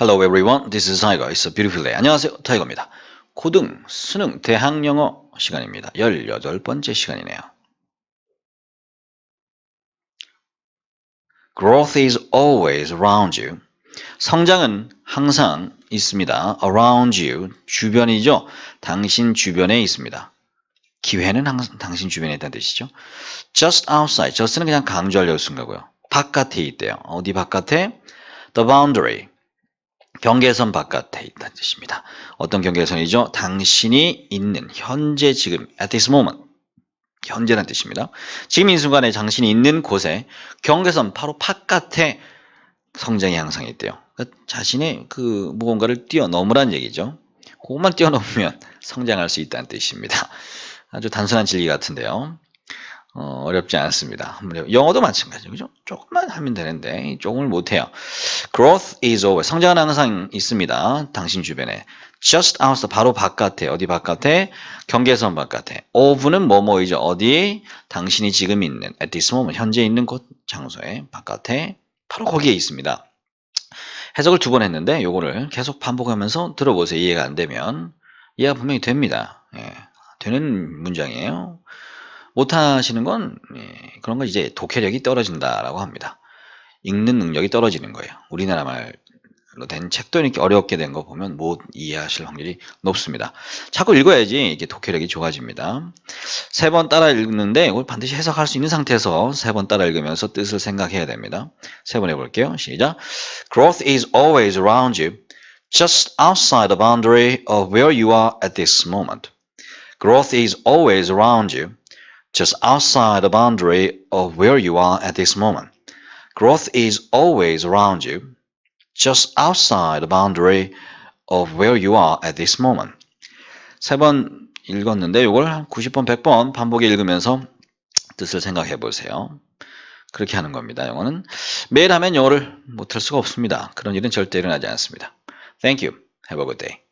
Hello everyone, this is Tiger. It's a beautiful day. 안녕하세요, 타이거입니다. 고등, 수능, 대학 영어 시간입니다. 18번째 시간이네요. Growth is always around you. 성장은 항상 있습니다. around you, 주변이죠. 당신 주변에 있습니다. 기회는 항상 당신 주변에 있다는 뜻이죠. just outside, just는 그냥 강조하려고 쓴 거고요. 바깥에 있대요. 어디 바깥에? the boundary, 경계선 바깥에 있다는 뜻입니다. 어떤 경계선이죠? 당신이 있는 현재 지금 at this moment 현재라는 뜻입니다. 지금 이 순간에 당신이 있는 곳에 경계선 바로 바깥에 성장이 항상 있대요. 그러니까 자신의 그 무언가를 뛰어넘으란 얘기죠. 그것만 뛰어넘으면 성장할 수 있다는 뜻입니다. 아주 단순한 진리 같은데요. 어, 어렵지 않습니다. 영어도 마찬가지죠. 그죠? 조금만 하면 되는데 조금을 못해요. Growth is always. 성장은 항상 있습니다. 당신 주변에. Just outside. 바로 바깥에. 어디 바깥에? 경계선 바깥에. of는 뭐뭐이죠. 어디? 당신이 지금 있는 at this moment. 현재 있는 곳 장소에 바깥에 바로 거기에 있습니다. 해석을 두 번 했는데 요거를 계속 반복하면서 들어보세요. 이해가 안 되면. 이해가 분명히 됩니다. 예, 되는 문장이에요. 못하시는 건 예, 그런 거 이제 독해력이 떨어진다라고 합니다. 읽는 능력이 떨어지는 거예요. 우리나라 말로 된 책도 이렇게 어렵게 된 거 보면 못 이해하실 확률이 높습니다. 자꾸 읽어야지 이게 독해력이 좋아집니다. 세 번 따라 읽는데 이걸 반드시 해석할 수 있는 상태에서 세 번 따라 읽으면서 뜻을 생각해야 됩니다. 세 번 해볼게요. 시작. Growth is always around you, just outside the boundary of where you are at this moment. Growth is always around you, just outside the boundary of where you are at this moment. Growth is always around you, just outside the boundary of where you are at this moment. 세 번 읽었는데 이걸 한 90번, 100번 반복해 읽으면서 뜻을 생각해 보세요. 그렇게 하는 겁니다. 영어는 매일 하면 영어를 못할 수가 없습니다. 그런 일은 절대 일어나지 않습니다. Thank you. Have a good day.